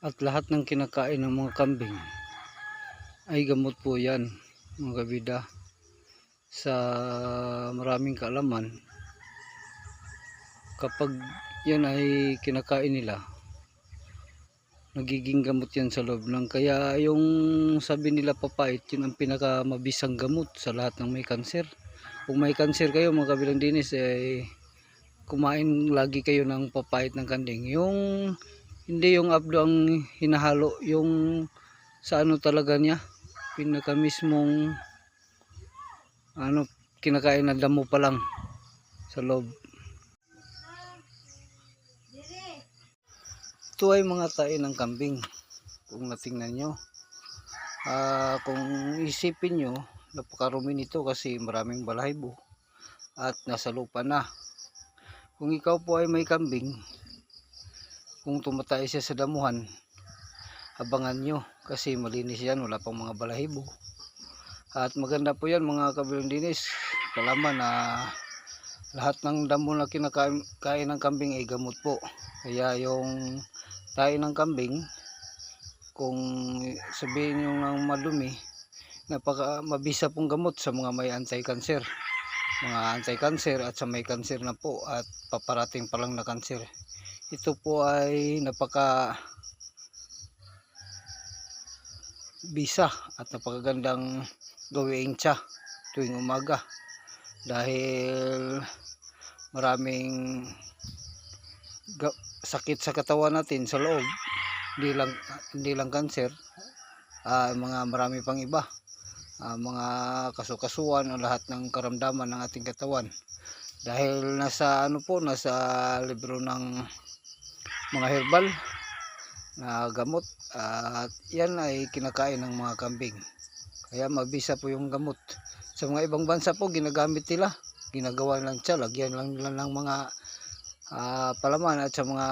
At lahat ng kinakain ng mga kambing ay gamot po yan mga kabida. Sa maraming kaalaman, kapag yan ay kinakain nila, nagiging gamot yan sa loob lang. Kaya yung sabi nila papait, yun ang pinakamabisang gamot sa lahat ng may kanser. Kung may kanser kayo mga kabilang dinis, eh, kumain lagi kayo ng papait ng kanding. Yung hindi yung abdo ang hinahalo, yung sa ano talaga niya, pinaka mismong ano, kinakain na damo pa lang sa loob. Ito ay mga tae ng kambing. Kung natingnan nyo. Ah, kung isipin nyo, napakarumi nito kasi maraming balahibo at nasa lupa na. Kung ikaw po ay may kambing, kung tumatay siya sa damuhan, abangan nyo kasi malinis yan, wala pang mga balahibo. At maganda po yan mga kabilang dinis, kalaman na lahat ng damo na kinakain kain ng kambing ay gamot po. Kaya yung tayo ng kambing, kung sabihin nyo ng madumi, napaka mabisa pong gamot sa mga may anti-cancer. Mga anti-cancer at sa may cancer na po at paparating pa lang na cancer. Ito po ay napaka bisa at napakagandang gawing tsa tuwing umaga. Dahil maraming sakit sa katawan natin sa loob hindi lang hindi lang cancer ah, mga marami pang iba Ah, mga kasukasuan o lahat ng karamdaman ng ating katawan. Dahil nasa ano po nasa libro ng mga herbal na gamot. At yan ay kinakain ng mga kambing. Kaya mabisa po yung gamot. Sa mga ibang bansa po ginagamit nila. Ginagawa lang siya lagyan lang nila ng mga ah, palaman at sa mga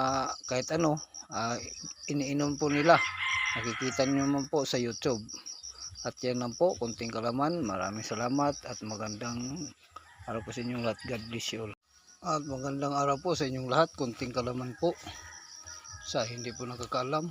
kahit ano ah, iniinom po nila. Nakikita niyo naman po sa youtube. At yan lang po kunting kalaman. Maraming salamat at magandang araw po sa inyong lahat. God bless you all. At magandang araw po sa inyong lahat. Kunting kalaman po sa hindi po nakakaalam